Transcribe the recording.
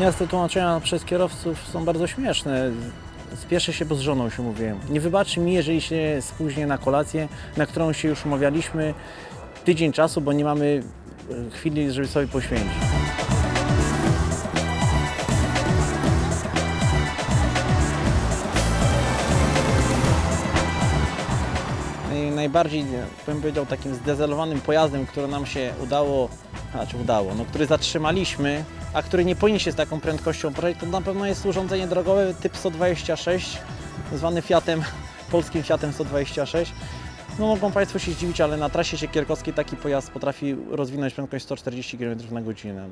Miasto tłumaczenia przez kierowców są bardzo śmieszne. Spieszę się, bo z żoną się mówiłem. Nie wybaczy mi, jeżeli się spóźnię na kolację, na którą się już umawialiśmy tydzień czasu, bo nie mamy e, chwili, żeby sobie poświęcić. Naj- Najbardziej, bym powiedział, takim zdezelowanym pojazdem, który nam się udało, znaczy udało, no, który zatrzymaliśmy, a który nie powinien się z taką prędkością poruszać, to na pewno jest urządzenie drogowe typ 126, zwany Fiatem, polskim Fiatem 126. No mogą Państwo się zdziwić, ale na trasie Siekierkowskiej taki pojazd potrafi rozwinąć prędkość 140 km na godzinę.